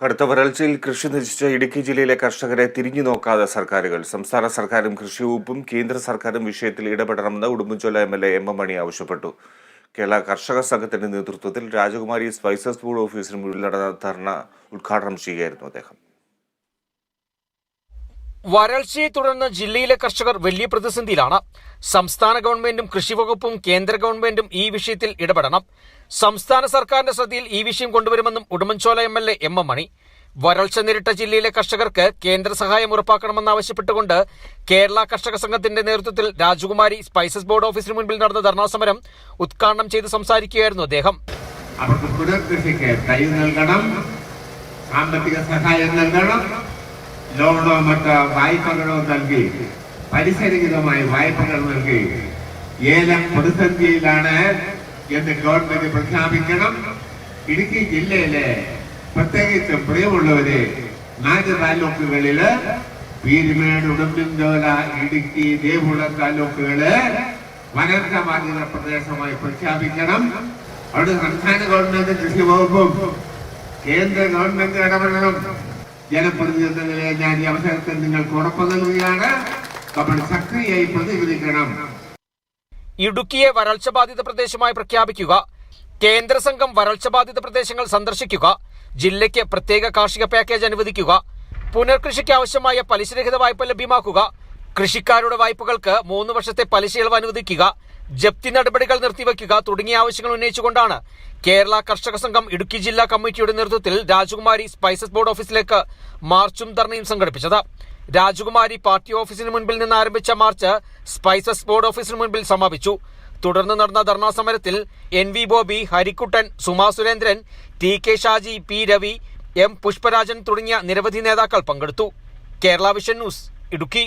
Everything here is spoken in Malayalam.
കടുത്ത വരൾച്ചയിൽ കൃഷി നശിച്ച ഇടുക്കി ജില്ലയിലെ കർഷകരെ തിരിഞ്ഞു നോക്കാതെ സർക്കാരുകൾ. സംസ്ഥാന സർക്കാരും കൃഷി വകുപ്പും കേന്ദ്ര സർക്കാരും വിഷയത്തിൽ ഇടപെടണമെന്ന് Udumbanchola M L A M M Mani ആവശ്യപ്പെട്ടു. കേരള കർഷക സംഘത്തിന്റെ നേതൃത്വത്തിൽ രാജകുമാരി സ്പൈസസ് ബോർഡ് ഓഫീസിന് മുന്നിൽ നടന്ന ധർണ ഉദ്ഘാടനം ചെയ്യുകയായിരുന്നു അദ്ദേഹം. വരൾച്ചയെ തുടർന്ന് ജില്ലയിലെ കർഷകർ വലിയ പ്രതിസന്ധിയിലാണ്. സംസ്ഥാന ഗവൺമെന്റും കൃഷി വകുപ്പും കേന്ദ്ര ഗവൺമെന്റും ഈ വിഷയത്തിൽ ഇടപെടണം. സംസ്ഥാന സർക്കാരിന്റെ ശ്രദ്ധയിൽ ഈ വിഷയം കൊണ്ടുവരുമെന്നും Udumbanchola M L A M M Mani. വരൾച്ച നേരിട്ട ജില്ലയിലെ കർഷകർക്ക് കേന്ദ്ര സഹായം ഉറപ്പാക്കണമെന്നാവശ്യപ്പെട്ടുകൊണ്ട് കേരള കർഷക സംഘത്തിന്റെ നേതൃത്വത്തിൽ രാജകുമാരി സ്പൈസസ് ബോർഡ് ഓഫീസിന് മുൻപിൽ നടന്ന ധർണാ സമരം ഉദ്ഘാടനം ചെയ്ത് സംസാരിക്കുകയായിരുന്നു അദ്ദേഹം. അവർക്ക് പുനർകൃഷിക്ക് തൈ നൽകണം. സാമ്പത്തിക സഹായം നൽകണം. ലോണോ മറ്റ് വായ്പകളോ നൽകി പരിസരഹിതമായി വായ്പകൾ നൽകി ഏലം പ്രതിസന്ധിയിലാണ് എന്ന് ഗവൺമെന്റ് പ്രഖ്യാപിക്കണം. ഇടുക്കി ജില്ലയിലെ പ്രത്യേകിച്ച് പ്രിയമുള്ളവര് നാല് താലൂക്കുകളിൽ പീരുമേട് ഉടുമ്പിൻചോല ഇടുക്കി ദേവുളം താലൂക്കുകൾ വരൾച്ച ബാധിത പ്രദേശമായി പ്രഖ്യാപിക്കണം. അവിടെ സംസ്ഥാന ഗവൺമെന്റ് കൃഷി വകുപ്പും കേന്ദ്ര ഗവൺമെന്റ് ഇടപെടണം ജനപ്രതിനിധി എന്ന നിലയിൽ ഞാൻ ഈ അവസരത്തിൽ നിങ്ങൾക്ക് ഉറപ്പ് നൽകുകയാണ്. നമ്മൾ സക്രിയായി പ്രതികരിക്കണം. ഇടുക്കിയെ വരൾച്ച ബാധിത പ്രദേശമായി പ്രഖ്യാപിക്കുക കേന്ദ്ര സംഘം വരൾച്ച ബാധിത പ്രദേശങ്ങൾ സന്ദർശിക്കുക ജില്ലയ്ക്ക് പ്രത്യേക കാർഷിക പാക്കേജ് അനുവദിക്കുക പുനർകൃഷിക്ക് ആവശ്യമായ പലിശരഹിത വായ്പ ലഭ്യമാക്കുക കൃഷിക്കാരുടെ വായ്പകൾക്ക് മൂന്ന് വർഷത്തെ പലിശ ഇളവ് അനുവദിക്കുക ജപ്തി നടപടികൾ നിർത്തിവെക്കുക തുടങ്ങിയ ആവശ്യങ്ങൾ ഉന്നയിച്ചുകൊണ്ടാണ് കേരള കർഷക സംഘം ഇടുക്കി ജില്ലാ കമ്മിറ്റിയുടെ നേതൃത്വത്തിൽ രാജകുമാരി സ്പൈസസ് ബോർഡ് ഓഫീസിലേക്ക് മാർച്ചും ധർണയും സംഘടിപ്പിച്ചത്. രാജകുമാരി പാർട്ടി ഓഫീസിന് മുൻപിൽ നിന്ന് ആരംഭിച്ച മാർച്ച് സ്പൈസസ് ബോർഡ് ഓഫീസിന് മുൻപിൽ സമാപിച്ചു. തുടർന്ന് നടന്ന ധർണാ സമരത്തിൽ N V Bobby Harikuttan Suma Surendran T K Shaji P Ravi M Pushparajan തുടങ്ങിയ നിരവധി നേതാക്കൾ പങ്കെടുത്തു. Kerala vision news Idukki.